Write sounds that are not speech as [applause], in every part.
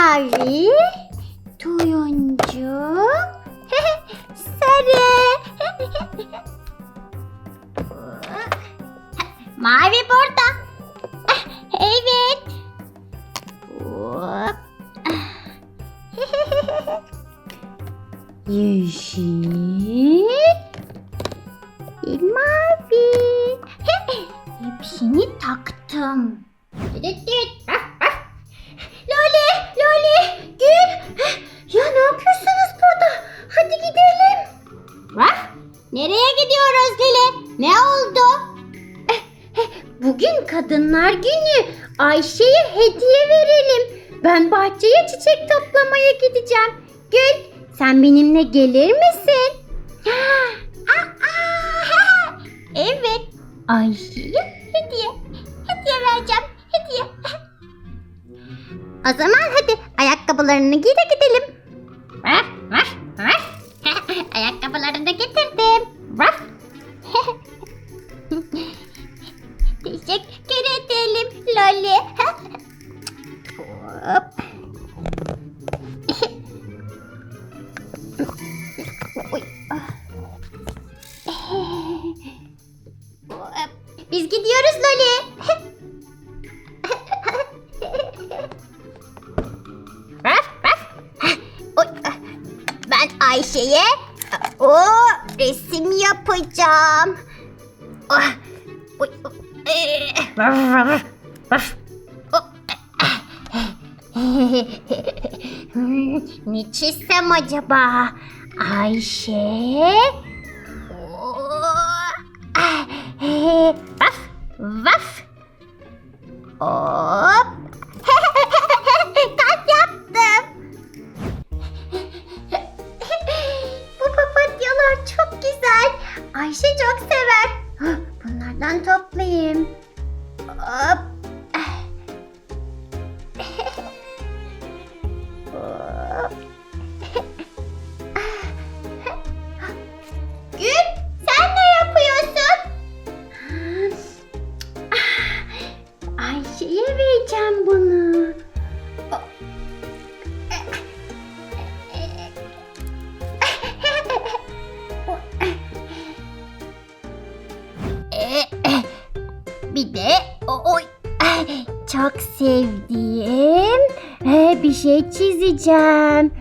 Mavi, turuncu, [laughs] sarı. [laughs] Mavi burada. [laughs] Evet. Yeşil. Mavi. Hepsini taktım. Loli, Loli, Gül. Ya ne yapıyorsunuz burada? Hadi gidelim. Nereye gidiyoruz Lili? Ne oldu? Bugün Kadınlar Günü. Ayşe'ye hediye verelim. Ben bahçeye çiçek toplamaya gideceğim. Gül, sen benimle gelir misin? [laughs] evet. Ayşe'ye hediye. Hediye vereceğim. Hediye. [laughs] O zaman hadi ayakkabılarını giy de gidelim. [laughs] Ayakkabılarını da getirdim. [laughs] Teşekkür edelim Loli. [laughs] Hop. Biz gidiyoruz Loli. Ayşe'ye o resim yapacağım. Ah, oy. Hmm, [laughs] ne çizsem acaba? Ayşe. Ah, [laughs] Vaf, vaf. Hop. Ayşe çok sever. [gasps] Bunlardan toplayayım. Bir de o oy çok sevdiğim e, bir şey çizeceğim.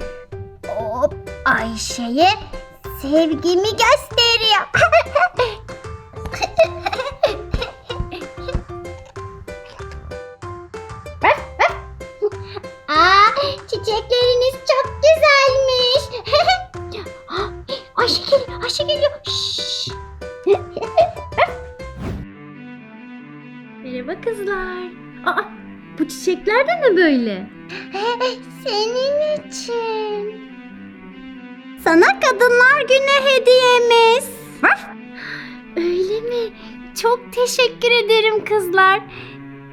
Hop Ayşe'ye sevgimi gösteriyor. [laughs] Aa, çiçekleriniz çok güzelmiş. [laughs] Ayşe geliyor, Ayşe geliyor. Kızlar. Aa, bu çiçekler de ne böyle? [laughs] Senin için. Sana Kadınlar Günü hediyemiz. Öyle mi? Çok teşekkür ederim kızlar.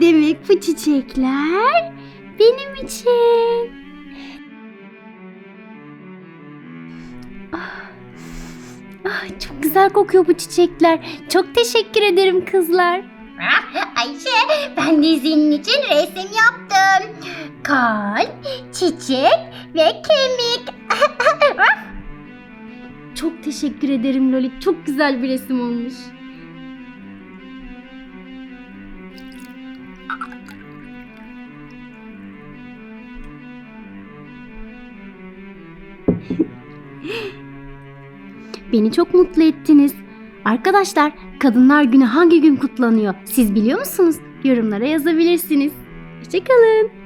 Demek bu çiçekler benim için. Ah, ah, çok güzel kokuyor bu çiçekler. Çok teşekkür ederim kızlar. [laughs] Ayşe, ben de senin için resim yaptım. Kalp, çiçek ve kemik. [laughs] Çok teşekkür ederim Loli. Çok güzel bir resim olmuş. [laughs] Beni çok mutlu ettiniz. Arkadaşlar, Kadınlar Günü hangi gün kutlanıyor? Siz biliyor musunuz? Yorumlara yazabilirsiniz. Hoşçakalın.